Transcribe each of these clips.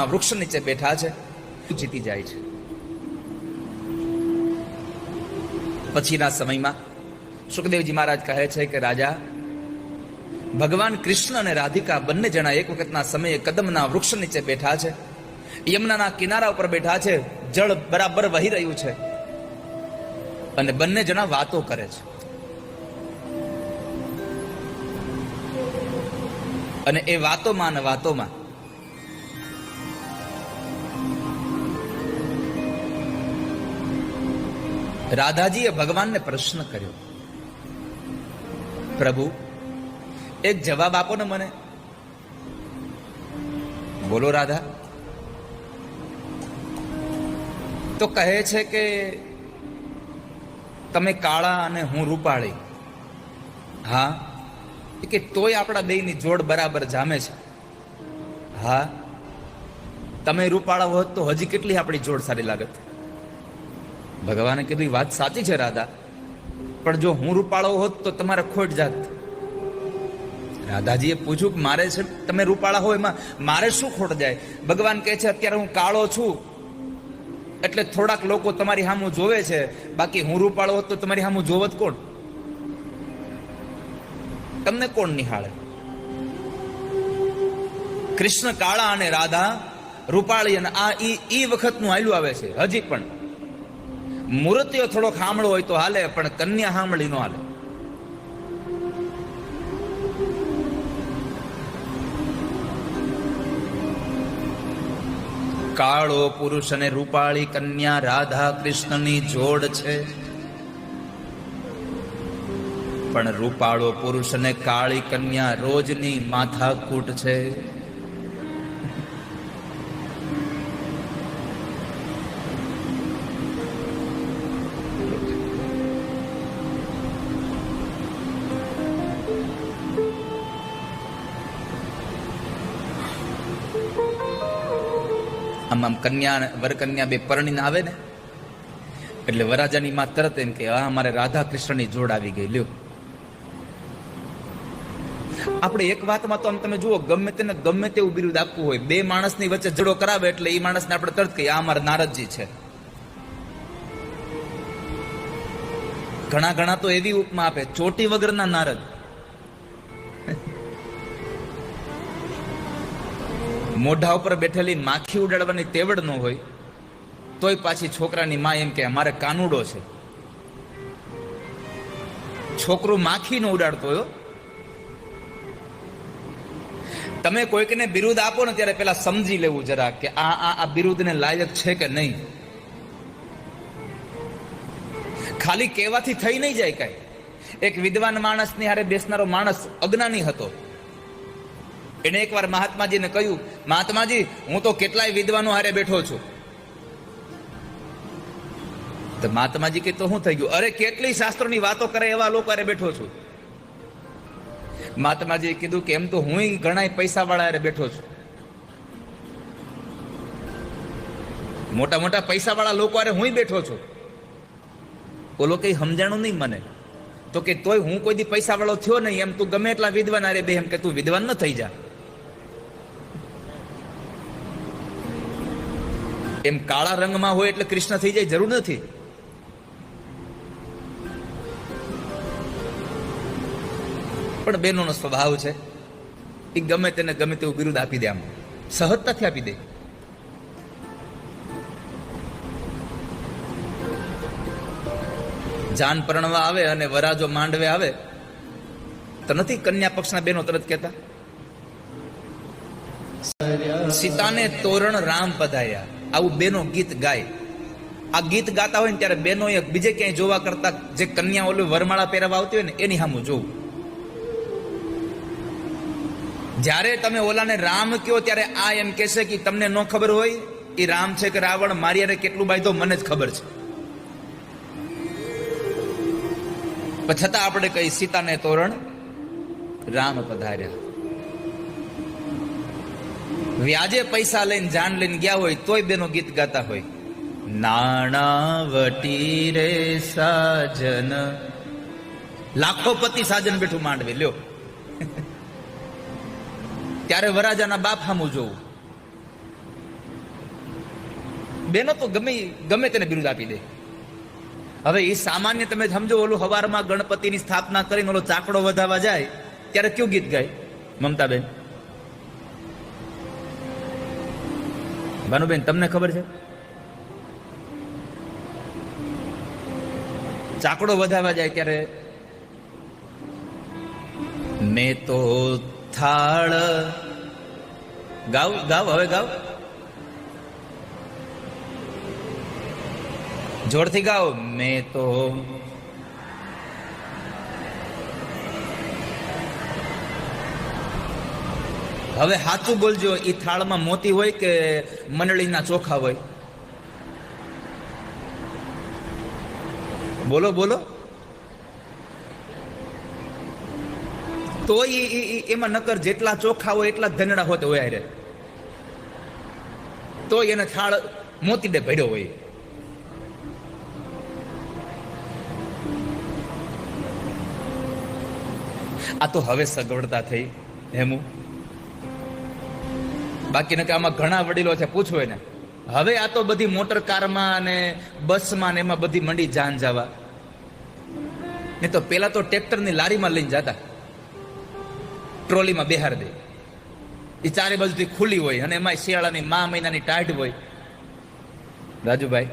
વૃક્ષ નીચે બેઠા છે જીતી જાય છે. પછીના સમયમાં સુખદેવજી મહારાજ કહે છે કે, રાજા, ભગવાન કૃષ્ણ અને રાધિકા બંને જણા એક વખતના સમયે કદમના વૃક્ષ નીચે બેઠા છે. યમુનાના કિનારા ઉપર બેઠા છે. જળ બરાબર વહી રહ્યું છે. અને બંને જણા વાતો કરે છે. અને એ વાતોમાં અને વાતોમાં રાધાજીએ ભગવાનને પ્રશ્ન કર્યો. પ્રભુ, એક જવાબ આપો ને મને. બોલો રાધા. તો કહે છે કે તમે કાળા અને હું રૂપાળી. હા. કે તોય આપણા બેયની જોડ બરાબર જામે છે. હા. તમે રૂપાળા હોત તો હજી કેટલી આપણી જોડ સારી લાગત? ભગવાને કીધું, વાત સાચી છે રાધા, પણ જો હું રૂપાળો હોત તો તમારે ખોટ જાત. રાધાજીએ પૂછ્યું કે, મારે છે, તમે રૂપાળા હો એમાં, મારે શું ખોટ જાય? ભગવાન કહે છે, અત્યારે હું કાળો છું, એટલે થોડાક લોકો તમારી સામું જોવે છે, બાકી હું રૂપાળો હોત તો તમારી સામું જોવત કોણ? તમને કોણ નિહાળે? કૃષ્ણ કાળા અને રાધા રૂપાળી અને આ ઈ વખતનું આયલું આવે છે, હજી પણ. મૂર્તિઓ થોડો હામળો હોય તો હાલે, પણ કન્યા હામળી નો હાલે. કાળો પુરુષ અને રૂપાળી કન્યા રાધા કૃષ્ણની જોડ છે. પણ રૂપાળો પુરુષ અને કાળી કન્યા રોજની માથાકૂટ છે. આમ આમ કન્યા વરકન્યા બે પરણીને આવે ને? એટલે વરાજાની માં તરત એમ કે આ અમારે રાધા કૃષ્ણની જોડ આવી ગઈ, લ્યો. આપણે એક વાતમાં તો આમ તમે જુઓ, ગમે તેને ગમે તેવું બિરુદ આપવું હોય, બે માણસની વચ્ચે જડો કરાવે એટલે એ માણસને આપણે તરત કહીએ, આ અમારા નારદજી છે. ઘણા ઘણા તો એવી ઉપમા આપે, ચોટી વગરના નારદ મોઢા ઉપર બેઠેલી માખી ઉડાડવાની તેવડ ન હોય, તોય પાછી છોકરાની મા એમ કે, અમારે કાનુડો છે. છોકરું માખી નો ઉડાડતો હોય. તમે કોઈકને બિરુદ આપો ને ત્યારે પેલા સમજી લેવું જરા કે આ આ આ બિરુદને લાયક છે કે નહીં. ખાલી કહેવાથી થઈ નહીં જાય કઈ. એક વિદ્વાન માણસની હારે બેસનારો માણસ અજ્ઞાની હતો. એને એકવાર મહાત્માજીને કહ્યું મહાત્માજી, હું તો કેટલાય વિદ્વાનો હારે બેઠો છું. તો મહાત્માજી કે તો શું થઈ ગયું? અરે, કેટલી શાસ્ત્રોની વાતો કરે એવા લોકો હારે બેઠો છું. મહાત્માજીએ કીધું કે એમ તો હું ઘણા પૈસા વાળા હારે બેઠો છું. મોટા મોટા પૈસા વાળા લોકો હારે હું બેઠો છું. ઓલો કઈ સમજાણું નહીં મને. તો કે તોય હું કોઈ દી પૈસા વાળો થયો નહીં. એમ તું ગમે એટલા વિદ્વાન અરે બે. એમ કે તું વિદ્વાન ન થઈ જા. એમ કાળા રંગમાં હોય એટલે કૃષ્ણ થઈ જાય, જરૂર નથી. પણ બહેનોનો સ્વભાવ છે, એ ગમે તેને ગમે તેવું બિરુદ આપી દે આમ. સહજતાથી આપી દે. જાન પરણવા આવે અને વરાજો માંડવે આવે, તો નથી કન્યા પક્ષના બેનો તરત કહેતા? સીતાને તોરણ રામ પધાર્યા. આવું બેનો ગીત ગાય. આ ગીત ગાતા હોય ને ત્યારે બેનો બીજે ક્યાંય જોવા કરતા જે કન્યા ઓલું વરમાળા પહેરવા આવતી હોય ને એની સામું જોવું. જ્યારે તમે ઓલાને રામ કહો ત્યારે આ એમ કહેશે કે તમને ન ખબર હોય એ રામ છે કે રાવણ, મારી હારે કેટલું બાંધો મને જ ખબર છે. છતાં આપણે કઈ સીતાને તોરણ રામ પધાર્યા. વ્યાજે પૈસા લઈને જાન લઈને ગયા હોય, તોય બેનો ગીત ગાતા હોય. નાણાવટી રે સાજન. લાખો પતિ સાજન બેઠું માંડવે, લ્યો. ત્યારે વરાજાના બાપ સામું જોવું. બેનો તો ગમે ગમે તેને બિરુદ આપી દે. હવે એ સામાન્ય તમે સમજો, ઓલું હવારમાં ગણપતિની સ્થાપના કરીને ઓલો ચાકડો વધાવવા જાય, ત્યારે કયું ગીત ગાય? મમતાબેન? ભાનુબેન, તમને ખબર છે? ચાકડો વધારવા જાય ત્યારે મેં તો થાળ. ગાવ ગાવ, હવે ગાવ. જોરથી ગાવ. મેં તો હવે સાચું બોલજો એ થાળમાં મોતી હોય કે મંડળીના ચોખા હોય? બોલો બોલો. તો એમાં નકર જેટલા ચોખા હોય એટલા ધનડા હોતે હોય રે તો એને થાળ મોતી દે ભર્યો હોય. આ તો હવે સગવડતા થઈ, હેમું. બાકી નકે આમાં ઘણા વડીલો છે, પૂછો એને. હવે આ તો બધી મોટર કારમાં અને બસમાં ને એમાં બધી મંડી જાન જવા. ને તો પેલા તો ટ્રેક્ટરની લારીમાં લઈને જતા. ટ્રોલીમાં બેહાર દે. એ ચારે બાજુથી ખુલ્લી હોય અને એમાં શિયાળાની મા મહિનાની ટાઢ હોય. રાજુભાઈ,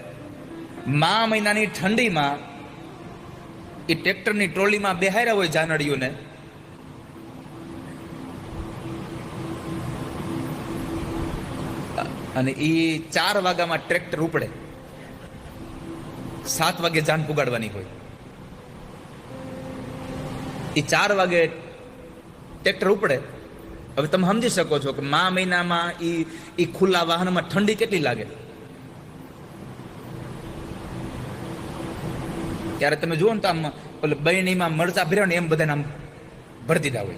મા મહિનાની ઠંડીમાં એ ટ્રેક્ટરની ટ્રોલીમાં બેહાર્યા હોય જાનડીઓને અને એ ચાર વાગ્યામાં ટ્રેક્ટર ઉપડે. સાત વાગે જાન પુગાડવાની હોય. એ ચાર વાગે ટ્રેક્ટર ઉપડે. હવે તમે સમજી શકો છો કે મા મહિનામાં એ એ ખુલ્લા વાહનમાં ઠંડી કેટલી લાગે? ત્યારે તમે જુઓ ને તો આમ પેલે બહેનીમાં મરચા ભર્યા ને એમ બધાને આમ ભરી દીધા હોય.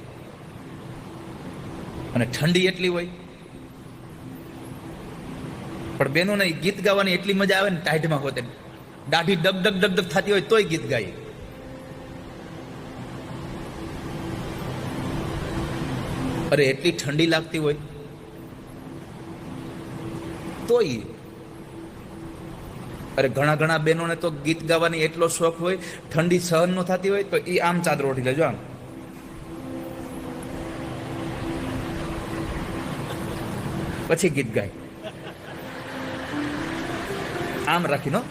અને ઠંડી એટલી હોય. પણ બેનોને ગીત ગાવાની એટલી મજા આવે ને ટાઈટમાં હોતે દાઢી ડબ ડબ ડબ ડબ થતી હોય તોય ગીત ગાય અરે એટલી ઠંડી લાગતી હોય. તોય. અરે ઘણા ઘણા બહેનોને તો ગીત ગાવાની એટલો શોખ હોય, ઠંડી સહન ન થતી હોય તો એ આમ ચાદર ઓઢી લેજો આમ. પછી ગીત ગાય. આમ રાખીનો.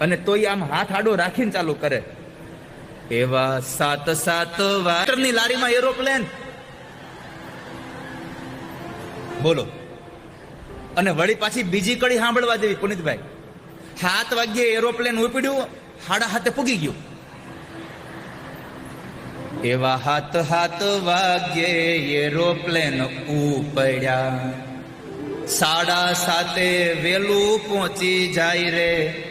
અને તોય આમ હાથ આડો રાખીને ચાલુ કરે. એવા સાત સાત વાટરની લારીમાં એરોપ્લેન બોલો. અને વળી પાછી બીજી કડી સાંભળવા જેવી પુનિતભાઈ. સાત વાગ્યે એરોપ્લેન ઉપડ્યું, હાડા હાથે પૂગી ગયું. એવા હાથ હાથ વાગ્યે એરોપ્લેન ઉપડ્યા. સાડા સાતે વેલું પહોંચી જાય રે.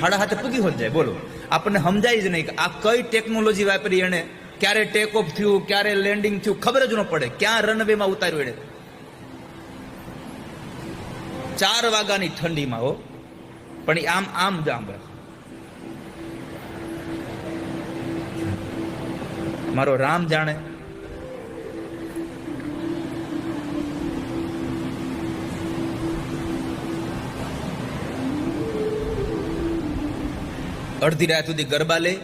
હાડા હાથે પૂગી હોત જાય, બોલો. આપણને સમજાય જ નહીં કે આ કઈ ટેકનોલોજી વાપરી એને ક્યારે ટેક ઓફ થયું, ક્યારે લેન્ડિંગ થયું, ખબર જ ન પડે. ક્યાં રનવેમાં ઉતાર્યું એને ચાર વાગ્યાની ઠંડીમાં, હો. પણ આમ આમ જ મારો રામ જાણે અડધી રાત સુધી ગરબા લે.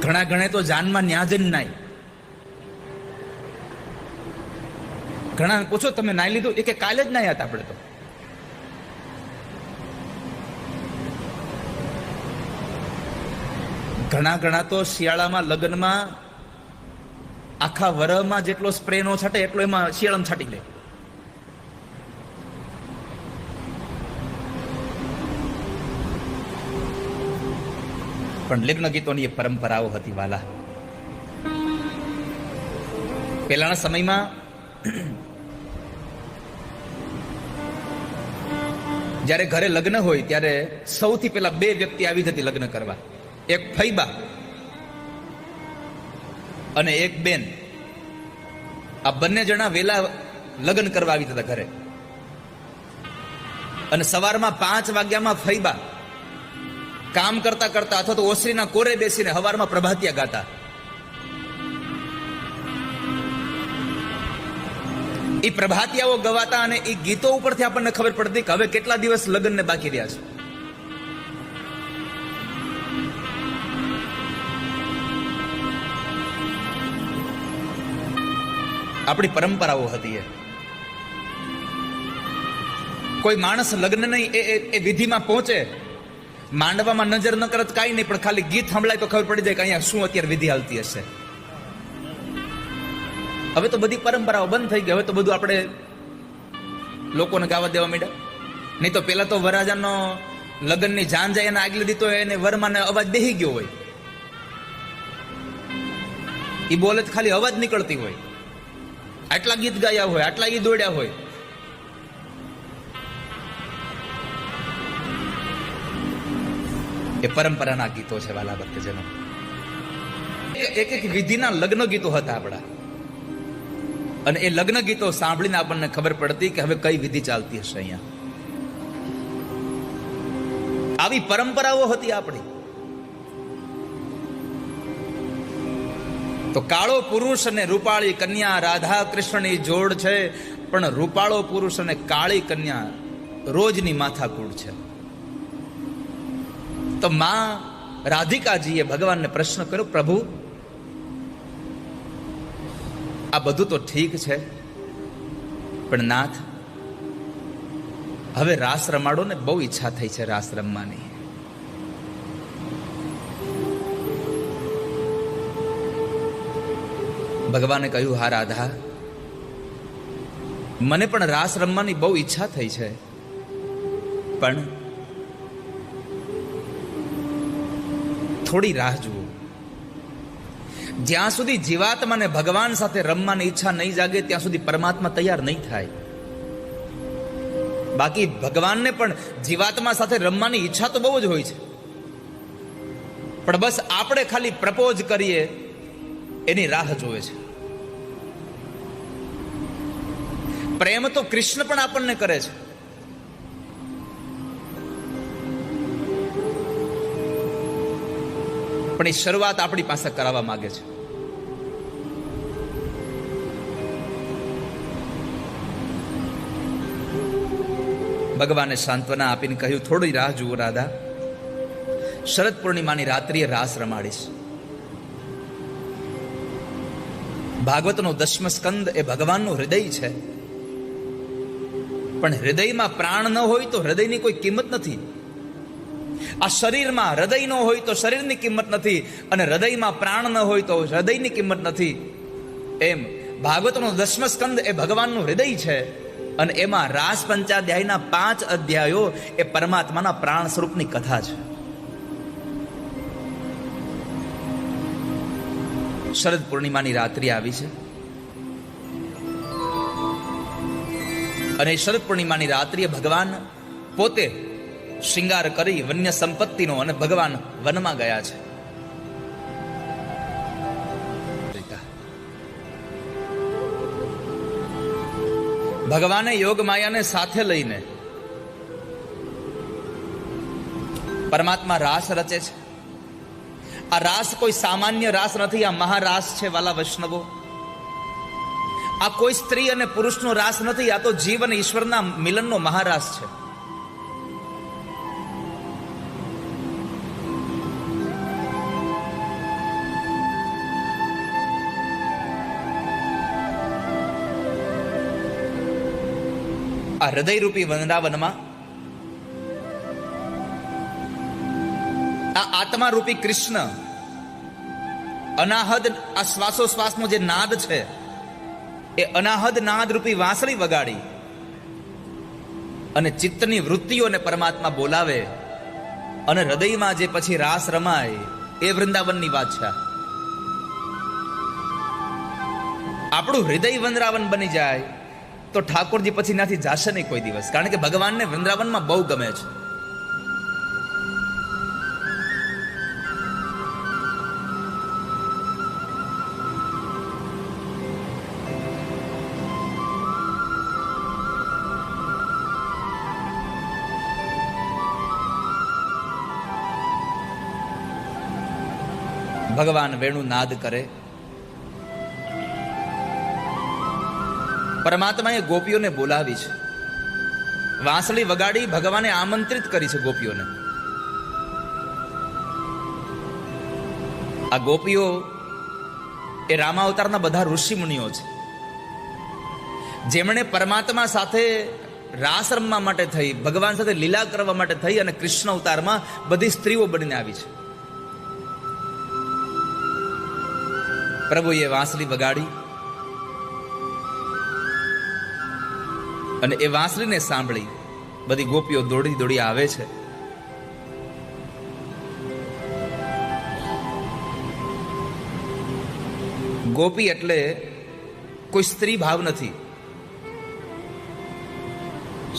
ઘણા ઘણે તો જાનમાં ન્યાજ જ નાય. ઘણા પૂછો તમે નાઈ લીધું? એ કે કાલે જ નાયા હતા આપણે તો. ઘણા ઘણા તો શિયાળામાં લગ્નમાં આખા વરહમાં જેટલો સ્પ્રેનો છાંટે એટલો એમાં શિયાળામાં છાંટી લે. પણ લગ્ન ગીતોની એ પરંપરાઓ હતી વાલા. પહેલાના સમયમાં જ્યારે ઘરે લગ્ન હોય ત્યારે સૌથી પહેલા બે વ્યક્તિ આવી જતી લગ્ન કરવા. એક ફૈબા અને એક બેન. આ બંને જણા વેલા લગ્ન કરવા આવી જતા ઘરે. અને સવારમાં પાંચ વાગ્યામાં ફૈબા કામ કરતા કરતા અથવા તો ઓસરીના કોરે બેસીને હવારમાં પ્રભાતિયા ગાતા. એ પ્રભાતિયાઓ ગવાતા અને એ ગીતો ઉપરથી આપણને ખબર પડતી કે હવે કેટલા દિવસ લગ્નને બાકી રહ્યા છે. આપણી પરંપરાઓ હતી એ. કોઈ માણસ લગ્ન નહીં એ વિધિમાં પહોંચે માંડવામાં નજર ન કરત કાંઈ નહીં, પણ ખાલી ગીત સંભળાય તો ખબર પડી જાય કે અહીંયા શું અત્યારે વિધિ હાલતી હશે. હવે તો બધી પરંપરાઓ બંધ થઈ ગઈ, હવે તો બધું આપણે લોકોને ગાવા દેવા માંડ્યા. નહીં તો પેલા તો વરરાજાનો લગ્નની જાન જાય એને આગલી દીધો એને વરમાને અવાજ દેહી ગયો હોય. એ બોલે ખાલી અવાજ નીકળતી હોય. આટલા ગીત ગાયા હોય, આટલા ગીત દોડ્યા હોય. એ પરંપરાના ગીતો છે વાલા ભક્તજનો એક એક વિધિના લગ્ન ગીતો હતા આપણા. અને એ લગ્ન ગીતો સાંભળીને આપણને ખબર પડતી કે હવે કઈ વિધિ ચાલતી હશે અહીંયા. આવી પરંપરાઓ હતી આપણી. તો કાળો પુરુષ અને રૂપાળી કન્યા રાધા કૃષ્ણની જોડ છે, પણ રૂપાળો પુરુષ અને કાળી કન્યા રોજની માથાકૂટ છે. તો માં રાધિકાજીએ ભગવાનને પ્રશ્ન કર્યો, પ્રભુ, આ બધું તો ઠીક છે, પણ નાથ, હવે રાસ રમાડો ને બહુ ઈચ્છા થઈ છે રાસ રમવાની. ભગવાને કહ્યું, હા, રાધા, મને પણ રાસ રમવાની બહુ ઈચ્છા થઈ છે, પણ થોડી રાહ જુઓ. જ્યાં સુધી જીવાત્માને ભગવાન સાથે રમવાની ઈચ્છા નહીં જાગે, ત્યાં સુધી પરમાત્મા તૈયાર નહીં થાય. બાકી ભગવાનને પણ જીવાત્મા સાથે રમવાની ઈચ્છા તો બહુ જ હોય છે. પણ બસ આપણે ખાલી પ્રપોઝ કરીએ, એની રાહ જોવે છે. પ્રેમ તો કૃષ્ણ પણ આપણને કરે છે. પણ એ શરૂઆત આપણી પાસે કરાવવા માંગે છે. ભગવાને સાંત્વના આપીને કહ્યું, થોડી રાહ જુઓ રાધા. શરદ પૂર્ણિમાની રાત્રિએ રાસ રમાડીશ. ભાગવતનો દસમ સ્કંદ એ ભગવાનનું હૃદય છે. પણ હૃદયમાં પ્રાણ ન હોય તો હૃદયની કોઈ કિંમત નથી. આ શરીરમાં હૃદય ન હોય તો શરીરની કિંમત નથી અને હૃદયમાં પ્રાણ ન હોય તો હૃદયની કિંમત નથી. એમ ભાગવતનો દસમ સ્કંદ એ ભગવાનનું હૃદય છે અને એમાં રાસ પંચાધ્યાયના પાંચ અધ્યાયો એ પરમાત્માના પ્રાણ સ્વરૂપની કથા છે. શરદ પૂર્ણિમાની રાત્રિ આવી છે. અને શરદ પૂર્ણિમાની રાત્રિએ ભગવાન પોતે શિંગાર કરી વન્ય સંપત્તિનો અને ભગવાન વનમાં ગયા છે. ભગવાને યોગ માયાને સાથે લઈને પરમાત્મા રાસ રચે છે. આ રાસ કોઈ સામાન્ય રાસ નથી, આ મહારાસ છે વાલા વૈષ્ણવો. આ કોઈ સ્ત્રી અને પુરુષનો રાસ નથી, આ તો જીવ અને ઈશ્વરના મિલનનો મહારાસ છે. આ હૃદયરૂપી વૃંદાવનમાં આ આત્મારૂપી કૃષ્ણ અનાહદ આ શ્વાસોશ્વાસનો જે નાદ છે, એ અનાહદ નાદ રૂપી વાંસળી વગાડી અને ચિત્તની વૃત્તિઓને પરમાત્મા બોલાવે અને હૃદયમાં જે પછી રાસ રમાય, એ વૃંદાવનની વાત છે. આપણું હૃદય વૃંદાવન બની જાય તો ઠાકોરજી પછી નાથી જાશે નહીં કોઈ દિવસ. કારણ કે ભગવાનને વૃંદાવનમાં બહુ ગમે છે. ભગવાન વેણુ નાદ કરે. પરમાત્માએ ગોપીઓને બોલાવી છે. વાંસળી વગાડી ભગવાને આમંત્રિત કરી છે ગોપીઓને. આ ગોપીઓ એ રામાવતારના બધા ઋષિ મુનિઓ છે. જેમણે પરમાત્મા સાથે રાસ રમવા માટે થઈ, ભગવાન સાથે લીલા કરવા માટે થઈ અને કૃષ્ણ અવતારમાં બધી સ્ત્રીઓ બનીને આવી છે. પ્રભુએ વાંસળી વગાડી અને એ વાંસળીને સાંભળી બધી ગોપીઓ દોડી દોડી આવે છે. ગોપી એટલે કોઈ સ્ત્રી ભાવ નથી.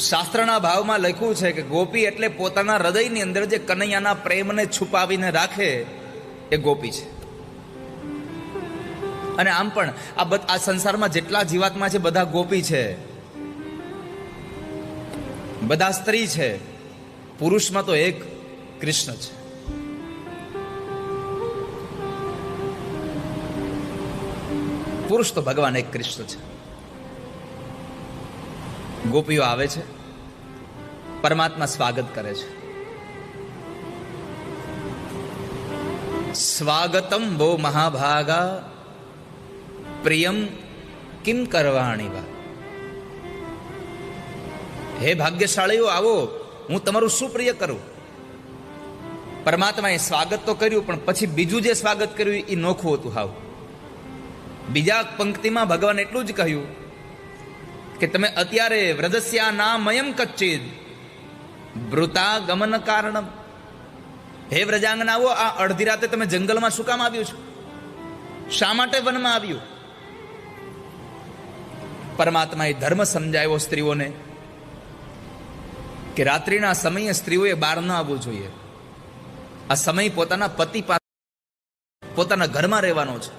શાસ્ત્રના ભાવમાં લખ્યું છે કે ગોપી એટલે પોતાના હૃદયની અંદર જે કનૈયાના પ્રેમને છુપાવીને રાખે એ ગોપી છે. અને આમ પણ આ સંસારમાં જેટલા જીવાત્મા છે બધા ગોપી છે. બધા સ્ત્રી છે, પુરુષમાં તો એક કૃષ્ણ છે. પુરુષ તો ભગવાન એક કૃષ્ણ છે. ગોપીઓ આવે છે, પરમાત્મા સ્વાગત કરે છે. સ્વાગતમ બહુ મહાભાગા, પ્રિયમ કિમ કરવાણી વા. હે ભાગ્યશાળીઓ, આવો, હું તમારું સુપ્રિય કરું. પરમાત્માએ સ્વાગત તો કર્યું, પણ પછી બીજું જે સ્વાગત કર્યું એ નોખું હતું હાવ. બીજા પંક્તિમાં ભગવાન એટલું જ કહ્યું કે તમે અત્યારે વ્રદસ્યા નામયમ કચ્ચિદ. વૃતા ગમન કારણમ. હે વ્રજાંગનાઓ, આ અડધી રાતે તમે જંગલમાં શું કામ આવ્યું છો? શા માટે વનમાં આવ્યું? પરમાત્માએ ધર્મ સમજાવ્યો સ્ત્રીઓને કે રાત્રિના સમયે સ્ત્રીઓએ બહાર ન આવવું જોઈએ. આ સમય પોતાના પતિ પાસે પોતાના ઘરમાં રહેવાનો છે.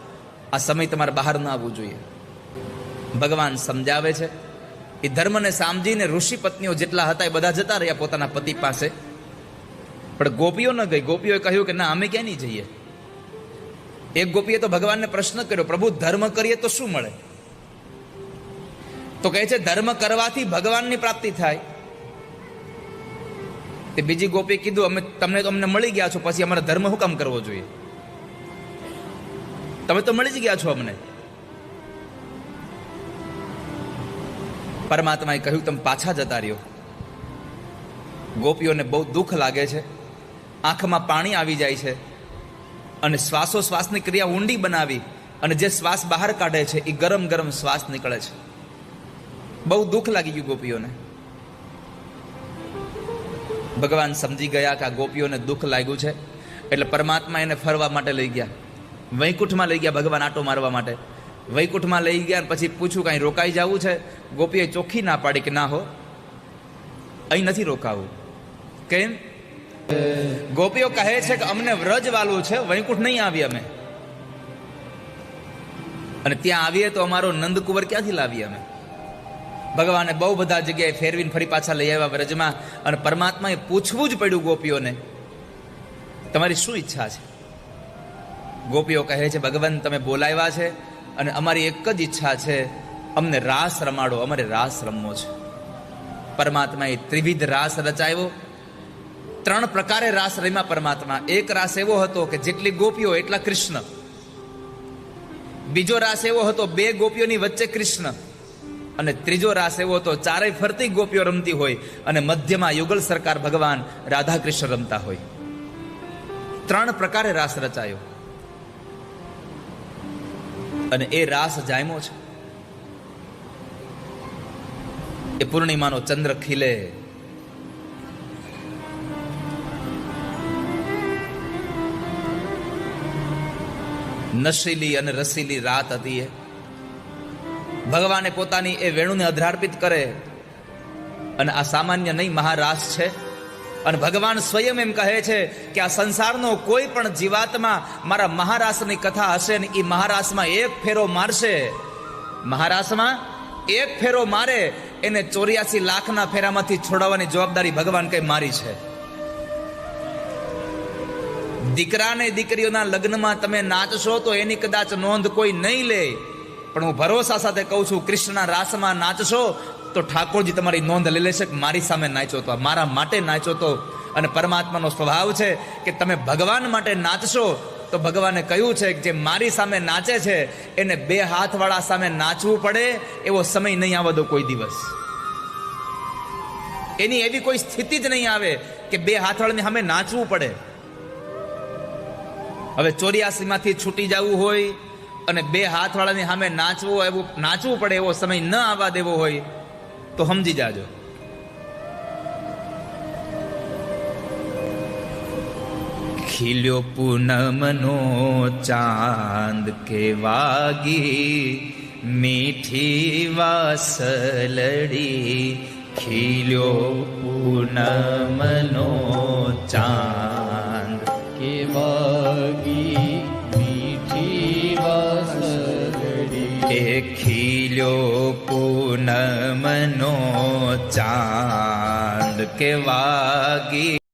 આ સમય તમારે બહાર ન આવવું જોઈએ. ભગવાન સમજાવે છે એ ધર્મને સમજીને ઋષિ પત્નીઓ જેટલા હતા એ બધા જતા રહ્યા પોતાના પતિ પાસે. પણ ગોપીઓ ન ગઈ. ગોપીઓએ કહ્યું કે ના, અમે ક્યાં નહીં જઈએ? એક ગોપીએ તો ભગવાનને પ્રશ્ન કર્યો, પ્રભુ, ધર્મ કરીએ તો શું મળે? તો કહે છે, ધર્મ કરવાથી ભગવાનની પ્રાપ્તિ થાય. તે બીજી ગોપીએ કીધું, અમે તમને તો અમને મળી ગયા છો, પછી અમારા ધર્મ શું કામ કરવો જોઈએ? તમે તો મળી જ ગયા છો અમને. પરમાત્માએ કહ્યું, તમે પાછા જતા રહ્યો. ગોપીઓને બહુ દુઃખ લાગે છે. આંખમાં પાણી આવી જાય છે. અને શ્વાસો શ્વાસની ક્રિયા ઊંડી બનાવી અને જે શ્વાસ બહાર કાઢે છે એ ગરમ ગરમ શ્વાસ નીકળે છે. બહુ દુઃખ લાગી ગયું ગોપીઓને. ભગવાન સમજી ગયા કે આ ગોપીઓને દુઃખ લાગ્યું છે, એટલે પરમાત્મા એને ફરવા માટે લઈ ગયા. વૈકુંઠમાં લઈ ગયા ભગવાન આટો મારવા માટે. વૈકુંઠમાં લઈ ગયા પછી પૂછ્યું કાંઈ રોકાઈ જવું છે? ગોપીએ ચોખ્ખી ના પાડી કે ના હો, અહીં નથી રોકાવું. કેમ? ગોપીઓ કહે છે કે અમને વ્રજ વાલું છે, વૈકુંઠ નહીં આવી અમે. અને ત્યાં આવીએ તો અમારો નંદકુંવર ક્યાંથી લાવીએ અમે? ભગવાને બહુ બધા જગ્યાએ ફેરવીને ફરી પાછા લઈ આવ્યા વ્રજમાં અને પરમાત્માએ પૂછવું જ પડ્યું ગોપીઓને, તમારી શું ઈચ્છા છે? ગોપીઓ કહે છે, ભગવાન, તમે બોલાવ્યા છે અને અમારી એક જ ઈચ્છા છે, અમને રાસ રમાડો, અમારે રાસ રમવો છે. પરમાત્માએ ત્રિવિધ રાસ રચાયો ત્રણ પ્રકારે રાસ રમ્યા પરમાત્મા. એક રાસ એવો હતો કે જેટલી ગોપીઓ એટલા કૃષ્ણ. બીજો રાસ એવો હતો, બે ગોપીઓની વચ્ચે કૃષ્ણ. અને ત્રીજો રાસ એવો હતો, ચારેય ફરતી ગોપીઓ રમતી હોય અને મધ્યમાં યુગલ સરકાર ભગવાન રાધા રમતા હોય. ત્રણ પ્રકારે રાસ રચાયો. અને એ રાસ જાયમો છે. એ પૂર્ણિમાનો ચંદ્ર ખીલે. નશીલી અને રસીલી રાત હતી એ. ભગવાને પોતાની એ વેણુને અધ્રાર્પિત કરે અને આ સામાન્ય નહીં, મહારાસ છે. અને ભગવાન સ્વયં એમ કહે છે કે આ સંસારનો કોઈ પણ જીવાત્મા મારા મહારાસની કથા હશે ને એ મહારાસમાં એક ફેરો મારશે. મહારાસમાં એક ફેરો મારે એને ચોર્યાસી લાખના ફેરામાંથી છોડાવવાની જવાબદારી ભગવાન કઈ મારી છે. દીકરાને દીકરીઓના લગ્નમાં તમે નાચશો તો એની કદાચ નોંધ કોઈ નહીં લે. પણ હું ભરોસા સાથે કહું છું, કૃષ્ણના રાસમાં નાચશો તો ઠાકોરજી તમારી નોંધ લઈ લેશે કે મારી સામે નાચો તો મારા માટે નાચો તો અને પરમાત્માનો સ્વભાવ છે કે તમે ભગવાન માટે નાચશો તો ભગવાને કહ્યું છે કે જે મારી સામે નાચે છે, એને બે હાથવાળા સામે નાચવું પડે, એવો સમય નહીં આવે દો કોઈ દિવસ. એની એવી કોઈ સ્થિતિ જ નહીં આવે કે બે હાથવાળાની સામે નાચવું પડે. હવે ચોર્યાસીમાંથી છૂટી જવું હોય અને બે હાથવાળાની સામે નાચવું એવું નાચવું પડે એવો સમય ન આવવા દેવો હોય, તો સમજી જાજો. ખીલ્યો પૂનમનો ચાંદ કે વાગી, મીઠી વાસલડી, ખીલ્યો પૂનમનો ચાંદ કે વાગી. ખીલ્યો પૂનમનો ચાંદ કે વાગી